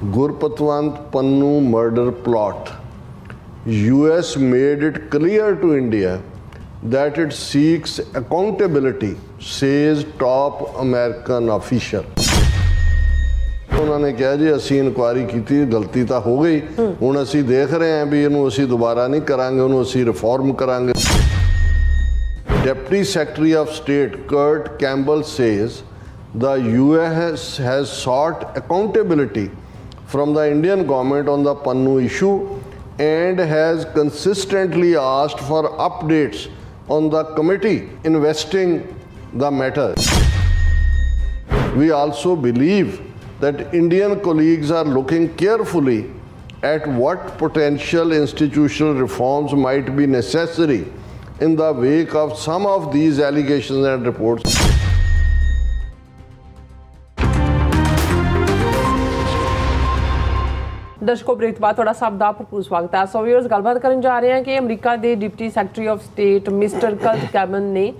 Gurpatwant Pannu murder plot. US made it clear to India that it seeks accountability, says top American official. ਉਹਨਾਂ ਨੇ ਕਿਹਾ ਜੀ ਅਸੀਂ inquiry ਕੀਤੀ ਗਲਤੀ ਤਾਂ ਹੋ ਗਈ ਹੁਣ ਅਸੀਂ ਦੇਖ ਰਹੇ ਹਾਂ ਵੀ ਇਹਨੂੰ ਅਸੀਂ ਦੁਬਾਰਾ ਨਹੀਂ ਕਰਾਂਗੇ ਉਹਨੂੰ ਅਸੀਂ ਰਿਫਾਰਮ ਕਰਾਂਗੇ Deputy Secretary of State Kurt Campbell says the US has sought accountability from the Indian government on the Pannu issue and has consistently asked for updates on the committee investing the matter. We also believe that Indian colleagues are looking carefully at what potential institutional reforms might be necessary in the wake of some of these allegations and reports. ਦਰਸ਼ਕੋ, break ਤੋਂ ਬਾਅਦ ਤੁਹਾਡਾ ਸਭ ਦਾ ਭਰਪੂਰ ਸਵਾਗਤ ਹੈ। ਸੋ viewers, ਗੱਲਬਾਤ ਕਰਨ ਜਾ ਰਹੇ ਹਾਂ ਕਿ ਅਮਰੀਕਾ ਦੇ deputy secretary of state mister Kurt Campbell ਨੇ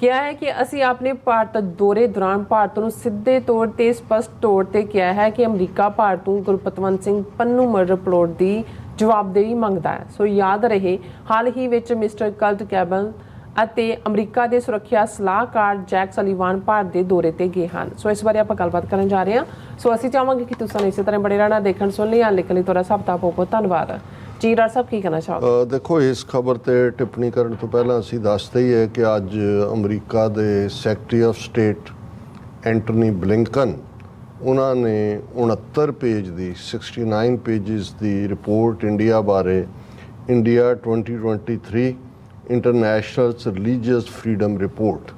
ਕਿਹਾ ਹੈ ਕਿ ਅਸੀਂ ਆਪਣੇ ਭਾਰਤ ਦੌਰੇ ਦੌਰਾਨ ਭਾਰਤ ਨੂੰ ਸਿੱਧੇ ਤੌਰ ਤੇ, ਸਪਸ਼ਟ ਤੌਰ ਤੇ ਕਿਹਾ ਹੈ ਕਿ ਅਮਰੀਕਾ ਭਾਰਤ ਨੂੰ ਗੁਰਪਤਵੰਤ ਸਿੰਘ ਪੰਨੂ ਮਰਡਰ ਪਲੋਟ ਦੀ ਜਵਾਬਦੇਹੀ ਮੰਗਦਾ ਹੈ। ਸੋ ਯਾਦ ਰਹੇ, ਹਾਲ ਹੀ ਵਿੱਚ ਮਿਸਟਰ ਕਲਟ ਕੈਬਨ ਅਤੇ ਅਮਰੀਕਾ ਦੇ ਸੁਰੱਖਿਆ ਸਲਾਹਕਾਰ ਜੈਕ ਸਲੀਵਾਨ ਭਾਰਤ ਦੇ ਦੌਰੇ ਤੇ ਗਏ ਹਨ। ਸੋ ਇਸ ਬਾਰੇ ਆਪਾਂ ਗੱਲਬਾਤ ਕਰਨ ਜਾ ਰਹੇ ਹਾਂ। ਸੋ ਅਸੀਂ ਚਾਹਾਂਗੇ ਕਿ ਤੁਸੀਂ ਇਸੇ ਤਰ੍ਹਾਂ ਬੜੇ ਰਹਿਣਾ ਦੇਖਣ ਸੁਣ ਲਈ ਜਾਂ ਲਿਖਣ ਲਈ ਤੁਹਾਡਾ ਸਭ ਦਾ ਬਹੁਤ ਬਹੁਤ ਧੰਨਵਾਦ। ਜੀ, ਰਾਜ ਸਾਹਿਬ, ਕੀ ਕਹਿਣਾ ਚਾਹੋਗੇ? ਦੇਖੋ, ਇਸ ਖਬਰ ਤੇ ਟਿੱਪਣੀ ਕਰਨ ਤੋਂ ਪਹਿਲਾਂ ਅਸੀਂ ਦੱਸਦੇ ਹੀ ਹੈ ਕਿ ਅੱਜ ਅਮਰੀਕਾ ਦੇ secretary of state Antony Blinken, ਉਹਨਾਂ ਨੇ 69 ਪੇਜ ਦੀ 69 ਪੇजेस ਦੀ ਰਿਪੋਰਟ ਇੰਡੀਆ ਬਾਰੇ, India 2023 international religious freedom report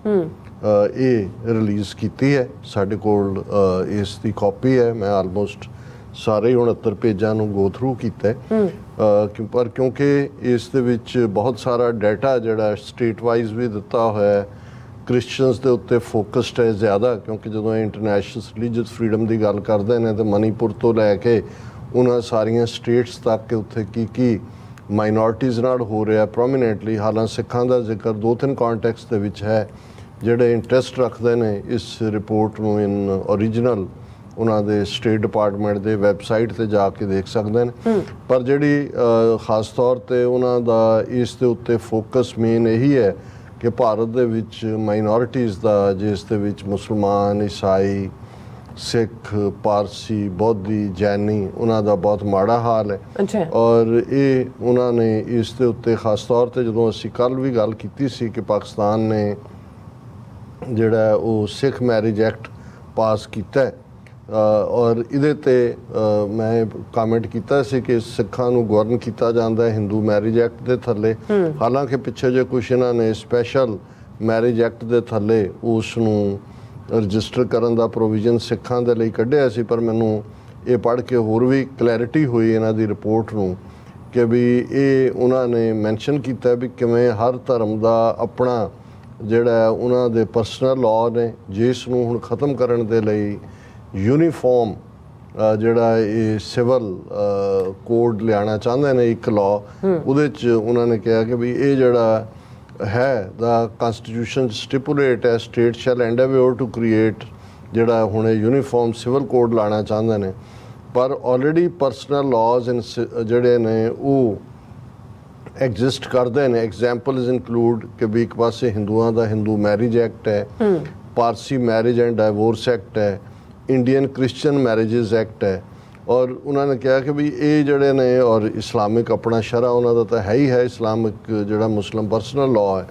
ਇਹ ਰਿਲੀਜ਼ ਕੀਤੀ ਹੈ। ਸਾਡੇ ਕੋਲ uh, ਇਸ ਦੀ ਕਾਪੀ ਹੈ। ਮੈਂ ਆਲਮੋਸਟ ਸਾਰੇ 69 ਪੇਜਾਂ ਨੂੰ ਗੋ ਥਰੂ ਕੀਤਾ ਹੈ। hmm. uh, ਪਰ ਕਿਉਂਕਿ ਇਸ ਦੇ ਵਿੱਚ ਬਹੁਤ ਸਾਰਾ ਡਾਟਾ ਜਿਹੜਾ ਸਟੇਟ ਵਾਈਜ਼ ਵੀ ਦਿੱਤਾ ਹੋਇਆ ਹੈ ਕ੍ਰਿਸਚੀਅਨਸ ਦੇ ਉੱਤੇ ਫੋਕਸਡ ਹੈ ਜ਼ਿਆਦਾ ਕਿਉਂਕਿ ਜਦੋਂ ਇੰਟਰਨੈਸ਼ਨਲ ਰਿਲੀਜੀਅਸ ਫਰੀडम ਦੀ ਗੱਲ ਕਰਦੇ ਨੇ ਤਾਂ ਮਨੀਪੁਰ ਤੋਂ ਲੈ ਕੇ ਉਹਨਾਂ ਸਾਰੀਆਂ ਸਟੇਟਸ ਤੱਕ ਉੱਥੇ ਕੀ ਕੀ ਮਾਈਨੋਰਟੀਜ਼ ਨਾਲ ਹੋ ਰਿਹਾ ਪ੍ਰੋਮਿਨੈਂਟਲੀ ਹਾਲਾਂ ਸਿੱਖਾਂ ਦਾ ਜ਼ਿਕਰ ਦੋ ਤਿੰਨ ਕੰਟੈਕਸਟ ਦੇ ਵਿੱਚ ਹੈ ਜਿਹੜੇ ਇੰਟਰਸਟ ਰੱਖਦੇ ਨੇ ਇਸ ਰਿਪੋਰਟ ਨੂੰ ਇਨ origignal ਉਹਨਾਂ ਦੇ ਸਟੇਟ ਡਿਪਾਰਟਮੈਂਟ ਦੇ ਵੈਬਸਾਈਟ ਤੇ ਜਾ ਕੇ ਦੇਖ ਸਕਦੇ ਨੇ। ਪਰ ਜਿਹੜੀ ਖਾਸ ਤੌਰ ਤੇ ਉਹਨਾਂ ਦਾ ਇਸ ਦੇ ਉੱਤੇ ਫੋਕਸ ਮੇਨ ਇਹੀ ਹੈ ਕਿ ਭਾਰਤ ਦੇ ਵਿੱਚ ਮਾਈਨੋਰਿਟੀਜ਼ ਦਾ ਜਿਸ ਦੇ ਵਿੱਚ ਮੁਸਲਮਾਨ ਈਸਾਈ ਸਿੱਖ ਪਾਰਸੀ ਬੋਧੀ ਜੈਨੀ ਉਹਨਾਂ ਦਾ ਬਹੁਤ ਮਾੜਾ ਹਾਲ ਹੈ। ਅੱਛਾ। ਔਰ ਇਹ ਉਹਨਾਂ ਨੇ ਇਸ ਦੇ ਉੱਤੇ ਖਾਸ ਤੌਰ ਤੇ ਜਦੋਂ ਅਸੀਂ ਕੱਲ ਵੀ ਗੱਲ ਕੀਤੀ ਸੀ ਕਿ ਪਾਕਿਸਤਾਨ ਨੇ ਜਿਹੜਾ ਉਹ ਸਿੱਖ ਮੈਰਿਜ ਐਕਟ ਪਾਸ ਕੀਤਾ ਔਰ ਇਹਦੇ ਤੇ ਮੈਂ ਕਮੈਂਟ ਕੀਤਾ ਸੀ ਕਿ ਸਿੱਖਾਂ ਨੂੰ ਗਵਰਨ ਕੀਤਾ ਜਾਂਦਾ ਹੈ ਹਿੰਦੂ ਮੈਰਿਜ ਐਕਟ ਦੇ ਥੱਲੇ। ਹਾਲਾਂਕਿ ਪਿੱਛੇ ਜੇ ਕੁਝ ਇਹਨਾਂ ਨੇ ਸਪੈਸ਼ਲ ਮੈਰਿਜ ਐਕਟ ਦੇ ਥੱਲੇ ਉਸ ਨੂੰ ਰਜਿਸਟਰ ਕਰਨ ਦਾ ਪ੍ਰੋਵੀਜ਼ਨ ਸਿੱਖਾਂ ਦੇ ਲਈ ਕੱਢਿਆ ਸੀ ਪਰ ਮੈਨੂੰ ਇਹ ਪੜ੍ਹ ਕੇ ਹੋਰ ਵੀ ਕਲੈਰਿਟੀ ਹੋਈ ਇਹਨਾਂ ਦੀ ਰਿਪੋਰਟ ਨੂੰ ਕਿ ਵੀ ਇਹ ਉਹਨਾਂ ਨੇ ਮੈਂਸ਼ਨ ਕੀਤਾ ਵੀ ਕਿਵੇਂ ਹਰ ਧਰਮ ਦਾ ਆਪਣਾ ਜਿਹੜਾ ਉਹਨਾਂ ਦੇ ਪਰਸਨਲ ਲਾਅ ਨੇ ਜਿਸ ਨੂੰ ਹੁਣ ਖਤਮ ਕਰਨ ਦੇ ਲਈ ਯੂਨੀਫਾਰਮ ਜਿਹੜਾ ਇਹ ਸਿਵਲ ਕੋਡ ਲਿਆਣਾ ਚਾਹੁੰਦੇ ਨੇ ਇੱਕ ਲਾਅ ਉਹਦੇ ਚ ਉਹਨਾਂ ਨੇ ਕਿਹਾ ਕਿ ਵੀ ਇਹ ਜਿਹੜਾ ਹੈ ਦਾ ਕਨਸਟੀਟਿਊਸ਼ਨ ਸਟਿਪੂਲੇਟ ਹੈ state shall endeavour to create ਜਿਹੜਾ ਹੁਣ ਯੂਨੀਫਾਰਮ ਸਿਵਲ ਕੋਡ ਲਾਣਾ ਚਾਹੁੰਦੇ ਨੇ ਪਰ ਆਲਰੇਡੀ ਪਰਸਨਲ ਲਾਜ਼ ਇਨ ਜਿਹੜੇ ਨੇ ਉਹ ਐਗਜ਼ਿਸਟ ਕਰਦੇ ਨੇ। ਐਗਜ਼ਾਮਪਲਸ ਇਨਕਲੂਡ ਕਿ ਵੀ ਇੱਕ ਪਾਸੇ ਹਿੰਦੂਆਂ ਦਾ ਹਿੰਦੂ ਮੈਰਿਜ ਐਕਟ ਹੈ Parsi marriage and divorce act ਹੈ ਇੰਡੀਅਨ ਕ੍ਰਿਸਚੀਅਨ ਮੈਰਿਜਸ ਐਕਟ ਹੈ ਔਰ ਉਹਨਾਂ ਨੇ ਕਿਹਾ ਕਿ ਵੀ ਇਹ ਜਿਹੜੇ ਨੇ ਔਰ ਇਸਲਾਮਿਕ ਆਪਣਾ ਸ਼ਰਾ ਉਹਨਾਂ ਦਾ ਤਾਂ ਹੈ ਹੀ ਹੈ, ਇਸਲਾਮਿਕ ਜਿਹੜਾ ਮੁਸਲਮ ਪਰਸਨਲ ਲਾਅ ਹੈ,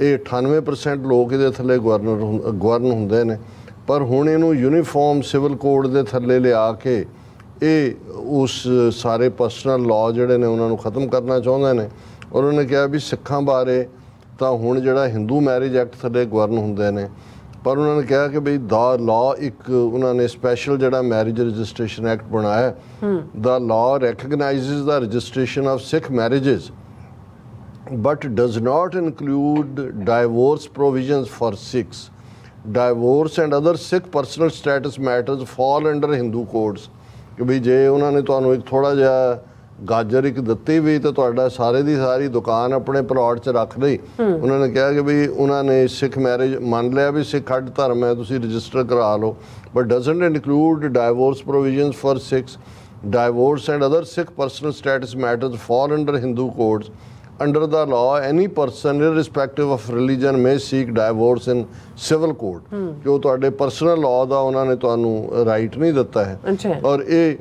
ਇਹ 98% ਲੋਕ ਇਹਦੇ ਥੱਲੇ ਗਵਰਨਰ ਗਵਰਨ ਹੁੰਦੇ ਨੇ। ਪਰ ਹੁਣ ਇਹਨੂੰ ਯੂਨੀਫਾਰਮ ਸਿਵਲ ਕੋਡ ਦੇ ਥੱਲੇ ਲਿਆ ਕੇ ਇਹ ਉਸ ਸਾਰੇ ਪਰਸਨਲ ਲਾਅ ਜਿਹੜੇ ਨੇ ਉਹਨਾਂ ਨੂੰ ਖਤਮ ਕਰਨਾ ਚਾਹੁੰਦੇ ਨੇ। ਔਰ ਉਹਨੇ ਕਿਹਾ ਵੀ ਸਿੱਖਾਂ ਬਾਰੇ ਤਾਂ ਹੁਣ ਜਿਹੜਾ ਹਿੰਦੂ ਮੈਰਿਜ ਐਕਟ ਥੱਲੇ ਗਵਰਨ ਹੁੰਦੇ ਨੇ ਪਰ ਉਹਨਾਂ ਨੇ ਕਿਹਾ ਕਿ ਬਈ ਦਾ ਲਾਅ ਇੱਕ ਉਹਨਾਂ ਨੇ ਸਪੈਸ਼ਲ ਜਿਹੜਾ ਮੈਰਿਜ ਰਜਿਸਟ੍ਰੇਸ਼ਨ ਐਕਟ ਬਣਾਇਆ the law recognises the registration of Sikh marriages but does not include divorce provisions for Sikhs. Divorce and other Sikh personal status matters fall under Hindu codes ਕਿ ਵੀ ਜੇ ਉਹਨਾਂ ਨੇ ਤੁਹਾਨੂੰ ਇੱਕ ਥੋੜਾ ਜਿਹਾ ਗਾਜਰ ਇੱਕ ਦਿੱਤੀ ਵੀ ਤਾਂ ਤੁਹਾਡਾ ਸਾਰੇ ਦੀ ਸਾਰੀ ਦੁਕਾਨ ਆਪਣੇ ਪਲਾਟ 'ਚ ਰੱਖ ਲਈ। ਉਹਨਾਂ ਨੇ ਕਿਹਾ ਕਿ ਵੀ ਉਹਨਾਂ ਨੇ ਸਿੱਖ ਮੈਰਿਜ ਮੰਨ ਲਿਆ ਵੀ ਸਿੱਖ ਅੱਡ ਧਰਮ ਹੈ ਤੁਸੀਂ ਰਜਿਸਟਰ ਕਰਾ ਲਓ। But doesn't include divorce provisions for Sikhs divorce and other Sikh personal status matters fall under Hindu codes. Under the law, any person, irrespective of religion, may seek divorce in civil court. ਜੋ ਤੁਹਾਡੇ personal law ਦਾ ਉਹਨਾਂ ਨੇ ਤੁਹਾਨੂੰ right ਨਹੀਂ ਦਿੱਤਾ ਹੈ। ਔਰ ਇਹ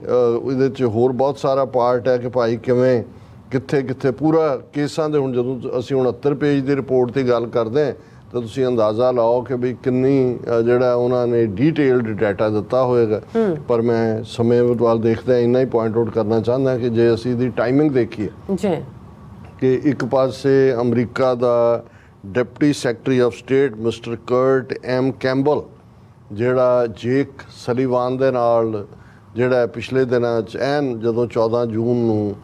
ਇਹਦੇ ਚ ਹੋਰ ਬਹੁਤ ਸਾਰਾ ਪਾਰਟ ਹੈ ਕਿ ਭਾਈ ਕਿਵੇਂ ਕਿੱਥੇ ਕਿੱਥੇ ਪੂਰਾ ਕੇਸਾਂ ਦੇ ਹੁਣ ਜਦੋਂ ਅਸੀਂ 69 ਪੇਜ ਦੀ ਰਿਪੋਰਟ ਦੀ ਗੱਲ ਕਰਦੇ ਹਾਂ ਤਾਂ ਤੁਸੀਂ ਅੰਦਾਜ਼ਾ ਲਾਓ ਕਿ ਵੀ ਕਿੰਨੀ ਜਿਹੜਾ ਉਹਨਾਂ ਨੇ ਡੀਟੇਲਡ ਡਾਟਾ ਦਿੱਤਾ ਹੋਵੇਗਾ ਪਰ ਮੈਂ ਸਮੇਂ ਵੱਲ ਦੇਖਦਾ ਇੰਨਾ ਹੀ ਪੁਆਇੰਟ ਆਊਟ ਕਰਨਾ ਚਾਹੁੰਦਾ ਕਿ ਜੇ ਅਸੀਂ ਇਹਦੀ ਟਾਈਮਿੰਗ ਦੇਖੀਏ। ਜੀ ਕਿ ਇੱਕ ਪਾਸੇ America the deputy secretary of state mister Kurt M Campbell, ਜਿਹੜਾ ਜੇਕ ਸਲੀਵਾਨ ਦੇ ਨਾਲ, ਜਿਹੜਾ ਪਿਛਲੇ ਦਿਨਾਂ ਚ ਐਨ ਜਦੋਂ 14 ਜੂਨ ਨੂੰ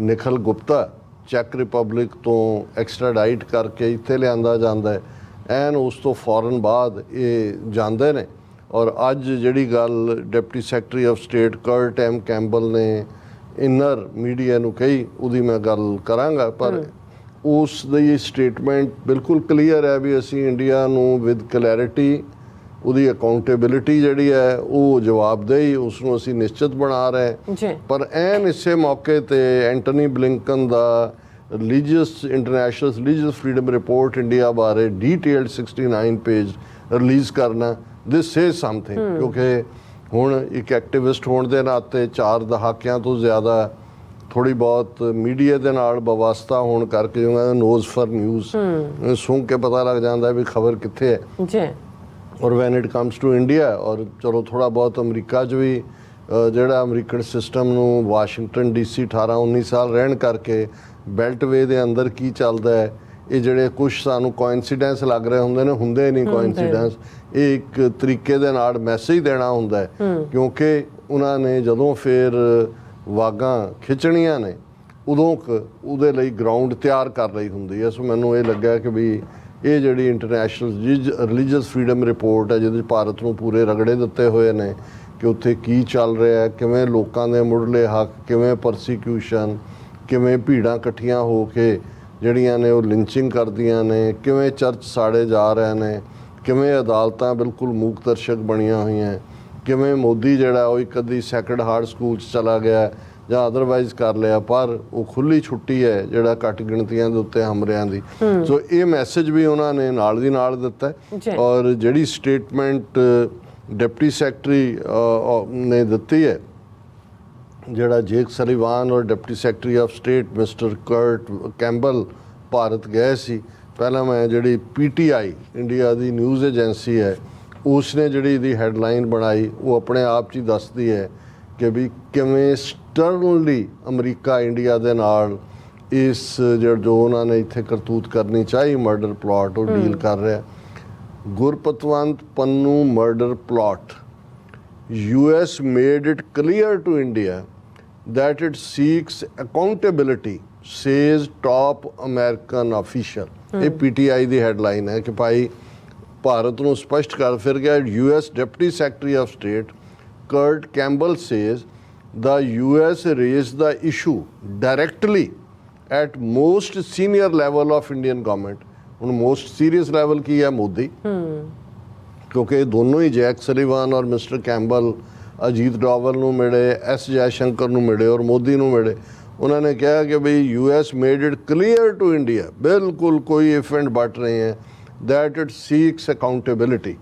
ਨਿਖਲ ਗੁਪਤਾ ਚੈਕ ਰਿਪਬਲਿਕ ਤੋਂ ਐਕਸਟ੍ਰਾਡਾਈਟ ਕਰਕੇ ਇੱਥੇ ਲਿਆਂਦਾ ਜਾਂਦਾ ਹੈ, ਐਨ ਉਸ ਤੋਂ ਫੌਰਨ ਬਾਅਦ ਇਹ ਜਾਂਦੇ ਨੇ। ਔਰ ਅੱਜ ਜਿਹੜੀ ਗੱਲ deputy secretary of state Kurt M Campbell ਨੇ ਇਨਰ ਮੀਡੀਆ ਨੂੰ ਕਹੀ ਉਹਦੀ ਮੈਂ ਗੱਲ ਕਰਾਂਗਾ ਪਰ ਉਸ ਦੀ ਸਟੇਟਮੈਂਟ ਬਿਲਕੁਲ ਕਲੀਅਰ ਹੈ ਵੀ ਅਸੀਂ ਇੰਡੀਆ ਨੂੰ ਵਿਦ ਕਲੈਰਿਟੀ ਉਹਦੀ ਅਕਾਊਂਟੇਬਿਲਿਟੀ ਜਿਹੜੀ ਹੈ ਉਹ ਜਵਾਬਦੇਹੀ ਉਸ ਨੂੰ ਅਸੀਂ ਨਿਸ਼ਚਿਤ ਬਣਾ ਰਹੇ ਪਰ ਐਨ ਇਸੇ ਮੌਕੇ ਤੇ ਐਂਟਨੀ ਬਲਿੰਕਨ ਦਾ religious international religious freedom report India ਬਾਰੇ ਡੀਟੇਲਡ 69 ਪੇਜ ਰਿਲੀਜ਼ ਕਰਨਾ ਦਿਸ ਸੇ ਸਮਥਿੰਗ ਕਿਉਂਕਿ ਹੁਣ ਇੱਕ ਐਕਟਿਵਿਸਟ ਹੋਣ ਦੇ ਨਾਤੇ ਚਾਰ ਦਹਾਕਿਆਂ ਤੋਂ ਜ਼ਿਆਦਾ ਥੋੜੀ ਬਹੁਤ ਮੀਡੀਆ ਦੇ ਨਾਲ ਬਵਾਸਤਾ ਹੋਣ ਕਰਕੇ ਉਹਨਾਂ ਦਾ ਨੋਜ਼ ਫਰ ਨਿਊਜ਼ ਸੁਣ ਕੇ ਪਤਾ ਲੱਗ ਜਾਂਦਾ ਵੀ ਖਬਰ ਕਿੱਥੇ ਹੈ। ਜੀ। ਔਰ when it comes to India ਔਰ ਚਲੋ ਥੋੜਾ ਬਹੁਤ ਅਮਰੀਕਾ 'ਚ ਵੀ ਜਿਹੜਾ ਅਮਰੀਕਨ ਸਿਸਟਮ ਨੂੰ ਵਾਸ਼ਿੰਗਟਨ ਡੀਸੀ 18 19 ਸਾਲ ਰਹਿਣ ਕਰਕੇ ਬੈਲਟਵੇ ਦੇ ਅੰਦਰ ਕੀ ਚੱਲਦਾ ਹੈ ਇਹ ਜਿਹੜੇ ਕੁਝ ਸਾਨੂੰ ਕੋਇਨਸੀਡੈਂਸ ਲੱਗ ਰਹੇ ਹੁੰਦੇ ਨੇ ਹੁੰਦੇ ਨਹੀਂ ਕੋਇਨਸੀਡੈਂਸ ਇਹ ਇੱਕ ਤਰੀਕੇ ਦੇ ਨਾਲ ਮੈਸੇਜ ਦੇਣਾ ਹੁੰਦਾ ਹੈ। ਕਿਉਂਕਿ ਉਹਨਾਂ ਨੇ ਜਦੋਂ ਫਿਰ ਵਾਗਾਂ ਖਿੱਚਣੀਆਂ ਨੇ ਉਦੋਂ ਕੁ ਉਹਦੇ ਲਈ ਗਰਾਊਂਡ ਤਿਆਰ ਕਰ ਰਹੀ ਹੁੰਦੀ ਹੈ। ਸੋ ਮੈਨੂੰ ਇਹ ਲੱਗਾ ਕਿ ਵੀ ਇਹ ਜਿਹੜੀ ਇੰਟਰਨੈਸ਼ਨਲ ਰਿਲੀਜੀਅਸ ਫਰੀडम ਰਿਪੋਰਟ ਹੈ ਜਿਹਦੇ 'ਚ ਭਾਰਤ ਨੂੰ ਪੂਰੇ ਰਗੜੇ ਦਿੱਤੇ ਹੋਏ ਨੇ ਕਿ ਉੱਥੇ ਕੀ ਚੱਲ ਰਿਹਾ ਹੈ ਕਿਵੇਂ ਲੋਕਾਂ ਦੇ ਮੁੱਢਲੇ ਹੱਕ ਕਿਵੇਂ ਪਰਸੀਕਿਊਸ਼ਨ ਕਿਵੇਂ ਭੀੜਾਂ ਇਕੱਠੀਆਂ ਹੋ ਕੇ ਜਿਹੜੀਆਂ ਨੇ ਉਹ ਲਿੰਚਿੰਗ ਕਰਦੀਆਂ ਨੇ ਕਿਵੇਂ ਚਰਚ ਸਾੜੇ ਜਾ ਰਹੇ ਨੇ ਕਿਵੇਂ ਅਦਾਲਤਾਂ ਬਿਲਕੁਲ ਮੂਕ ਦਰਸ਼ਕ ਬਣੀਆਂ ਹੋਈਆਂ ਕਿਵੇਂ ਮੋਦੀ ਜਿਹੜਾ ਉਹ ਇੱਕ ਅੱਧੀ ਸੈਕਰਡ ਹਾਰਟ ਸਕੂਲ 'ਚ ਚਲਾ ਗਿਆ ਜਾਂ ਅਦਰਵਾਈਜ਼ ਕਰ ਲਿਆ ਪਰ ਉਹ ਖੁੱਲੀ ਛੁੱਟੀ ਹੈ ਜਿਹੜਾ ਘੱਟ ਗਿਣਤੀਆਂ ਦੇ ਉੱਤੇ ਹਮਰਿਆਂ ਦੀ। ਸੋ ਇਹ ਮੈਸੇਜ ਵੀ ਉਹਨਾਂ ਨੇ ਨਾਲ ਦੀ ਨਾਲ ਦਿੱਤਾ ਔਰ ਜਿਹੜੀ ਸਟੇਟਮੈਂਟ ਡਿਪਟੀ ਸੈਕਟਰੀ ਨੇ ਦਿੱਤੀ ਹੈ ਜਿਹੜਾ ਜੇਕ ਸਲੀਵਾਨ ਔਰ deputy secretary of state mister Kurt Campbell Bharat ਗਏ ਸੀ। ਪਹਿਲਾਂ ਮੈਂ ਜਿਹੜੀ ਪੀਟੀਆਈ ਇੰਡੀਆ ਦੀ ਨਿਊਜ਼ ਏਜੰਸੀ ਹੈ ਉਸ ਨੇ ਜਿਹੜੀ ਇਹਦੀ ਹੈਡਲਾਈਨ ਬਣਾਈ ਉਹ ਆਪਣੇ ਆਪ 'ਚ ਹੀ ਦੱਸਦੀ ਹੈ ਕਿ ਵੀ ਕਿਵੇਂ ਸਟਰਨਲੀ ਅਮਰੀਕਾ ਇੰਡੀਆ ਦੇ ਨਾਲ ਇਸ ਜਿਹੜਾ ਜੋ ਉਹਨਾਂ ਨੇ ਇੱਥੇ ਕਰਤੂਤ ਕਰਨੀ ਚਾਹੀ ਮਰਡਰ ਪਲਾਟ ਉਹ ਡੀਲ ਕਰ ਰਿਹਾ। Gurpatwant Pannu murder plot US made it clear to India that it seeks accountability, says top American official. ਇਹ PTI ਦੀ ਹੈਡਲਾਈਨ ਹੈ ਕਿ ਭਾਈ ਭਾਰਤ ਨੂੰ ਸਪਸ਼ਟ ਕਰ ਫਿਰ ਗਿਆ US Deputy Secretary of State Kurt Campbell says the US raised the issue directly at most senior level of Indian government. ਹੁਣ ਮੋਸਟ ਸੀਰੀਅਸ ਲੈਵਲ ਕੀ ਹੈ ਮੋਦੀ ਕਿਉਂਕਿ ਇਹ ਦੋਨੋਂ ਹੀ ਜੈਕ ਸਲੀਵਾਨ ਔਰ ਮਿਸਟਰ ਕੈਂਬਲ ਅਜੀਤ ਡੋਵਲ ਨੂੰ ਮਿਲੇ ਐਸ ਜੈਸ਼ੰਕਰ ਨੂੰ ਮਿਲੇ ਔਰ ਮੋਦੀ ਨੂੰ ਮਿਲੇ ਉਹਨਾਂ ਨੇ ਕਿਹਾ ਕਿ ਭਈ US made it clear to India ਬਿਲਕੁਲ ਕੋਈ ਇਫ ਐਂਡ ਬਟ ਨਹੀਂ ਹੈ that it seeks accountability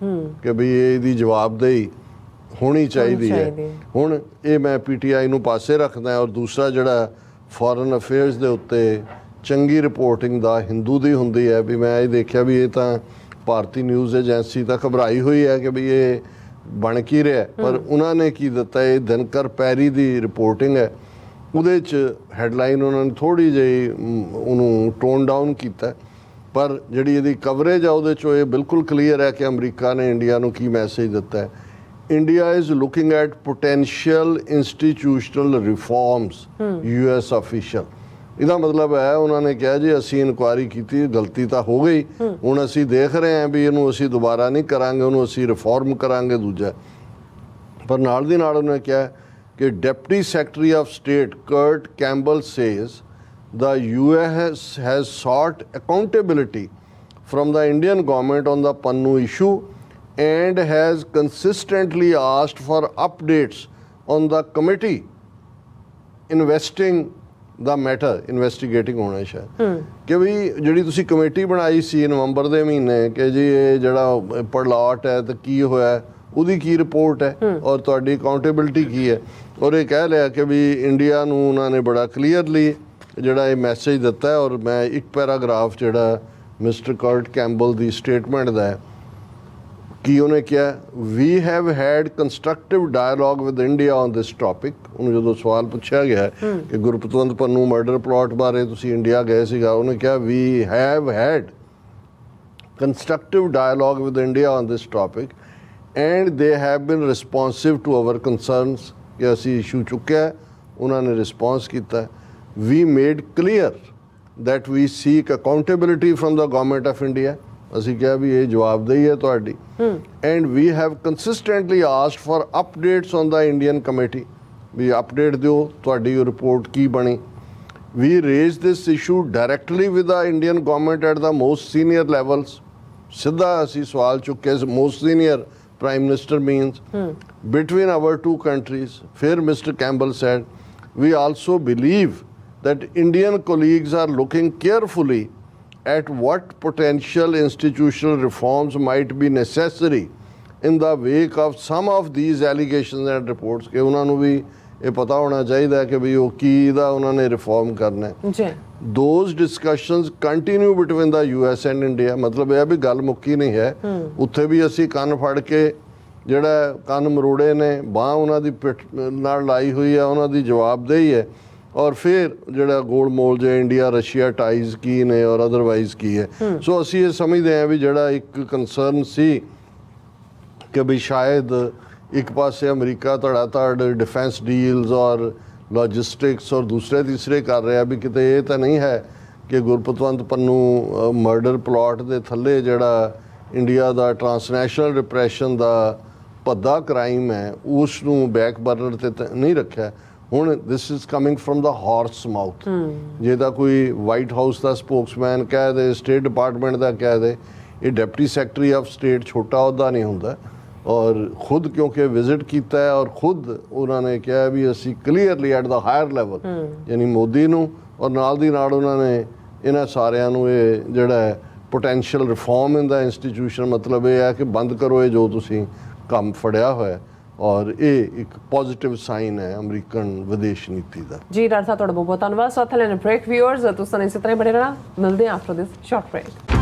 ਕਿ ਭਈ ਇਹਦੀ ਜਵਾਬਦੇਹੀ ਹੋਣੀ ਚਾਹੀਦੀ ਹੈ। ਹੁਣ ਇਹ ਮੈਂ ਪੀਟੀਆਈ ਨੂੰ ਪਾਸੇ ਰੱਖਦਾ ਔਰ ਦੂਸਰਾ ਜਿਹੜਾ ਫੋਰਨ ਅਫੇਅਰਸ ਦੇ ਉੱਤੇ ਚੰਗੀ ਰਿਪੋਰਟਿੰਗ ਦਾ ਹਿੰਦੂ ਦੀ ਹੁੰਦੀ ਹੈ ਵੀ ਮੈਂ ਇਹ ਦੇਖਿਆ ਵੀ ਇਹ ਤਾਂ ਭਾਰਤੀ ਨਿਊਜ਼ ਏਜੰਸੀ ਤਾਂ ਘਬਰਾਈ ਹੋਈ ਹੈ ਕਿ ਵੀ ਇਹ ਬਣ ਕੀ ਰਿਹਾ। ਪਰ ਉਹਨਾਂ ਨੇ ਕੀ ਦਿੱਤਾ ਇਹ ਦਿਨਕਰ ਪੈਰੀ ਦੀ ਰਿਪੋਰਟਿੰਗ ਹੈ। ਉਹਦੇ ਚ ਹੈਡਲਾਈਨ ਉਹਨਾਂ ਨੇ ਥੋੜੀ ਜਿਹੀ ਉਹਨੂੰ ਟੋਨ ਡਾਊਨ ਕੀਤਾ। ਪਰ ਜਿਹੜੀ ਇਹਦੀ ਕਵਰੇਜ ਆ ਉਹਦੇ ਚੋਂ ਇਹ ਬਿਲਕੁਲ ਕਲੀਅਰ ਹੈ ਕਿ ਅਮਰੀਕਾ ਨੇ ਇੰਡੀਆ ਨੂੰ ਕੀ ਮੈਸੇਜ ਦਿੱਤਾ ਹੈ। India is looking at potential institutional reforms US official ਇਹਦਾ ਮਤਲਬ ਹੈ ਉਹਨਾਂ ਨੇ ਕਿਹਾ ਜੀ ਅਸੀਂ ਇਨਕੁਆਇਰੀ ਕੀਤੀ ਗਲਤੀ ਤਾਂ ਹੋ ਗਈ ਹੁਣ ਅਸੀਂ ਦੇਖ ਰਹੇ ਹਾਂ ਵੀ ਇਹਨੂੰ ਅਸੀਂ ਦੁਬਾਰਾ ਨਹੀਂ ਕਰਾਂਗੇ ਉਹਨੂੰ ਅਸੀਂ ਰਿਫਾਰਮ ਕਰਾਂਗੇ ਦੂਜਾ ਪਰ ਨਾਲ ਦੀ ਨਾਲ ਉਹਨੇ ਕਿਹਾ ਕਿ deputy secretary of state Kurt Campbell says the US has sought accountability from the Indian government on the Pannu issue and has consistently asked for updates on the committee investing the matter investigating ਹੋਣਾ ਸ਼ਾਇਦ। ਕਿ ਵੀ ਜਿਹੜੀ ਤੁਸੀਂ committee ਬਣਾਈ ਸੀ ਨਵੰਬਰ ਦੇ ਮਹੀਨੇ ਕਿ ਜੀ ਇਹ ਜਿਹੜਾ ਪੜਲਾਟ ਹੈ ਤੇ ਕੀ ਹੋਇਆ ਉਹਦੀ ਕੀ ਰਿਪੋਰਟ ਹੈ ਔਰ ਤੁਹਾਡੀ ਅਕਾਊਂਟੇਬਿਲਟੀ ਕੀ ਹੈ? ਔਰ ਇਹ ਕਹਿ ਲਿਆ ਕਿ ਵੀ ਇੰਡੀਆ ਨੂੰ ਉਹਨਾਂ ਨੇ ਬੜਾ ਕਲੀਅਰਲੀ ਜਿਹੜਾ ਇਹ ਮੈਸੇਜ ਦਿੱਤਾ ਹੈ ਔਰ ਮੈਂ ਇੱਕ ਪੈਰਾਗ੍ਰਾਫ ਜਿਹੜਾ ਮਿਸਟਰ ਕਰਟ ਕੈਂਬਲ ਦੀ ਸਟੇਟਮੈਂਟ ਦਾ ਹੈ ਕੀ ਉਹਨੇ ਕਿਹਾ we have had constructive dialogue with India on this topic ਉਹਨੂੰ ਜਦੋਂ ਸਵਾਲ ਪੁੱਛਿਆ ਗਿਆ ਕਿ ਗੁਰਪਤਵੰਤ ਪੰਨੂ ਮਰਡਰ ਪਲਾਟ ਬਾਰੇ ਤੁਸੀਂ ਇੰਡੀਆ ਗਏ ਸੀਗਾ ਉਹਨੇ ਕਿਹਾ we have had constructive dialogue with India on this topic and they have been responsive to our concerns ਕਿ ਅਸੀਂ ਇਸ਼ੂ ਚੁੱਕਿਆ ਉਹਨਾਂ ਨੇ ਰਿਸਪੌਂਸ ਕੀਤਾ we made clear that we seek accountability from the government of India ਅਸੀਂ ਕਿਹਾ ਵੀ ਇਹ ਜਵਾਬਦੇਹੀ ਹੈ ਤੁਹਾਡੀ and we have consistently asked for updates on the Indian committee ਵੀ ਅਪਡੇਟ ਦਿਓ ਤੁਹਾਡੀ ਰਿਪੋਰਟ ਕੀ ਬਣੀ we raised this issue directly with the Indian government at the most senior levels. ਸਿੱਧਾ ਅਸੀਂ ਸਵਾਲ ਚੁੱਕੇ most senior prime minister means between our two countries. ਫਿਰ Mr. Campbell said, we also believe that Indian colleagues are looking carefully at what potential institutional reforms might be necessary in the wake of some of these allegations and reports ਕਿ ਉਹਨਾਂ ਨੂੰ ਵੀ ਇਹ ਪਤਾ ਹੋਣਾ ਚਾਹੀਦਾ ਹੈ ਕਿ ਵੀ ਉਹ ਕੀ ਦਾ ਉਹਨਾਂ ਨੇ ਰਿਫਾਰਮ ਕਰਨਾ ਹੈ ਜੀ those discussions continue between the US and India ਮਤਲਬ ਇਹ ਵੀ ਗੱਲ ਮੁੱਕੀ ਨਹੀਂ ਹੈ ਉੱਥੇ ਵੀ ਅਸੀਂ ਕੰਨ ਫੜ ਕੇ ਜਿਹੜਾ ਕੰਨ ਮਰੋੜੇ ਨੇ ਬਾਹ ਉਹਨਾਂ ਦੀ ਪਿੱਠ ਨਾਲ ਲਾਈ ਹੋਈ ਹੈ ਉਹਨਾਂ ਦੀ ਜਵਾਬਦੇਹੀ ਹੈ ਔਰ ਫਿਰ ਜਿਹੜਾ ਗੋਲ ਮੋਲ ਜੇ ਇੰਡੀਆ ਰਸ਼ੀਆ ਟਾਈਜ਼ ਕੀ ਨੇ ਔਰ ਅਦਰਵਾਈਜ਼ ਕੀ ਹੈ। ਸੋ ਅਸੀਂ ਇਹ ਸਮਝਦੇ ਹਾਂ ਵੀ ਜਿਹੜਾ ਇੱਕ ਕੰਸਰਨ ਸੀ ਕਿ ਵੀ ਸ਼ਾਇਦ ਇੱਕ ਪਾਸੇ ਅਮਰੀਕਾ ਧੜਾ ਧੜ ਡਿਫੈਂਸ ਡੀਲਸ ਔਰ ਲੌਜਿਸਟਿਕਸ ਔਰ ਦੂਸਰੇ ਤੀਸਰੇ ਕਰ ਰਿਹਾ ਵੀ ਕਿਤੇ ਇਹ ਤਾਂ ਨਹੀਂ ਹੈ ਕਿ ਗੁਰਪਤਵੰਤ ਪੰਨੂ ਮਰਡਰ ਪਲਾਟ ਦੇ ਥੱਲੇ ਜਿਹੜਾ ਇੰਡੀਆ ਦਾ ਟਰਾਂਸਨੈਸ਼ਨਲ ਰਿਪਰੈਸ਼ਨ ਦਾ ਭੱਦਾ ਕ੍ਰਾਈਮ ਹੈ ਉਸ ਨੂੰ ਬੈਕ ਬਰਨਰ ਤਾਂ ਨਹੀਂ ਰੱਖਿਆ। ਹੁਣ this is coming from the horse mouth ਜੇ ਤਾਂ ਕੋਈ ਵਾਈਟ ਹਾਊਸ ਦਾ ਸਪੋਕਸਮੈਨ ਕਹਿ ਦੇ ਸਟੇਟ ਡਿਪਾਰਟਮੈਂਟ ਦਾ ਕਹਿ ਦੇ ਇਹ ਡਿਪਟੀ ਸੈਕਟਰੀ ਆਫ ਸਟੇਟ ਛੋਟਾ ਅਹੁਦਾ ਨਹੀਂ ਹੁੰਦਾ। ਔਰ ਖੁਦ ਕਿਉਂਕਿ ਵਿਜ਼ਿਟ ਕੀਤਾ ਹੈ ਔਰ ਖੁਦ ਉਹਨਾਂ ਨੇ ਕਿਹਾ ਵੀ ਅਸੀਂ clearly at the higher level ਯਾਨੀ ਮੋਦੀ ਨੂੰ ਔਰ ਨਾਲ ਦੀ ਨਾਲ ਉਹਨਾਂ ਨੇ ਇਹਨਾਂ ਸਾਰਿਆਂ ਨੂੰ ਇਹ ਜਿਹੜਾ ਹੈ potential reform in the institution ਮਤਲਬ ਇਹ ਹੈ ਕਿ ਬੰਦ ਕਰੋ ਇਹ ਜੋ ਤੁਸੀਂ ਕੰਮ ਫੜਿਆ ਹੋਇਆ ਹੈ। ਔਰ ਇਹ ਇੱਕ ਪੋਜ਼ਿਟਿਵ ਸਾਈਨ ਹੈ ਅਮਰੀਕਨ ਵਿਦੇਸ਼ ਨੀਤੀ ਦਾ। ਜੀ, ਡਾਕਟਰ ਸਾਹਿਬ, ਤੁਹਾਡਾ ਬਹੁਤ ਬਹੁਤ ਧੰਨਵਾਦ। ਸਾਥ ਲੈਣ ਬ੍ਰੇਕ ਵਿਊਅਰਸ ਤੁਸੀਂ ਇਸੇ ਤਰ੍ਹਾਂ ਬਣੇ ਰਹਿਣਾ। ਮਿਲਦੇ ਹਾਂ ਆਫਟਰ ਦਿਸ ਸ਼ਾਰਟ ਬ੍ਰੇਕ